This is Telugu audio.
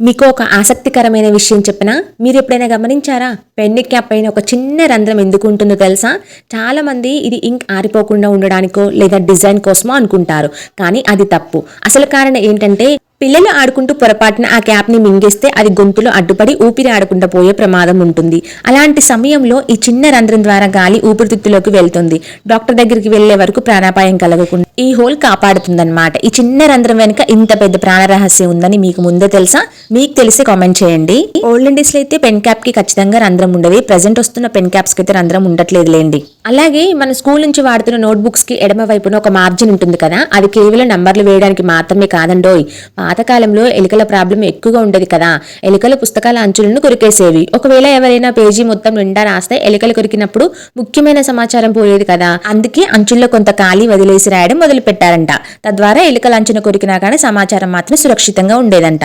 మీకు ఒక ఆసక్తికరమైన విషయం చెప్పిన? మీరు ఎప్పుడైనా గమనించారా? పెన్ క్యాప్ పైన ఒక చిన్న రంధ్రం ఎందుకు ఉంటుందో తెలుసా? చాలా మంది ఇది ఇంక్ ఆరిపోకుండా ఉండడానికో లేదా డిజైన్ కోసమో అనుకుంటారు. కానీ అది తప్పు. అసలు కారణం ఏంటంటే పిల్లలు ఆడుకుంటూ పొరపాటున ఆ క్యాప్ని మింగేస్తే అది గొంతులో అడ్డుపడి ఊపిరి ఆడకుండా పోయే ప్రమాదం ఉంటుంది. అలాంటి సమయంలో ఈ చిన్న రంధ్రం ద్వారా గాలి ఊపిరితిత్తులోకి వెళ్తుంది. డాక్టర్ దగ్గరికి వెళ్ళే వరకు ప్రాణాపాయం కలగకుండా ఈ హోల్ కాపాడుతుందన్నమాట. ఈ చిన్న రంధ్రం వెనుక ఇంత పెద్ద ప్రాణ రహస్యం ఉందని మీకు ముందే తెలుసా? మీకు తెలిసి కామెంట్ చేయండి. ఓల్డ్ ఇండీస్లో అయితే పెన్ క్యాప్కి ఖచ్చితంగా రంధ్రం ఉండేది. ప్రజెంట్ వస్తున్న పెన్ క్యాప్స్కి అయితే రంధ్రం ఉండట్లేదు లేండి అలాగే మన స్కూల్ నుంచి వాడుతున్న నోట్బుక్స్కి ఎడమ వైపున ఒక మార్జిన్ ఉంటుంది కదా అది కేవలం నంబర్లు వేయడానికి మాత్రమే కాదండోయ్. పాతకాలంలో ఎలుకల ప్రాబ్లం ఎక్కువగా ఉండేది కదా ఎలుకల పుస్తకాల అంచులను కొరికేసేవి. ఒకవేళ ఎవరైనా పేజీ మొత్తం నిండా రాస్తే ఎలుకలు కొరికినప్పుడు ముఖ్యమైన సమాచారం పోయేది కదా అందుకే అంచుల్లో కొంత ఖాళీ వదిలేసి రాయడం మొదలు పెట్టారంట తద్వారా ఎలుకల అంచున కొరికినా కానీ సమాచారం మాత్రం సురక్షితంగా ఉండేదంట.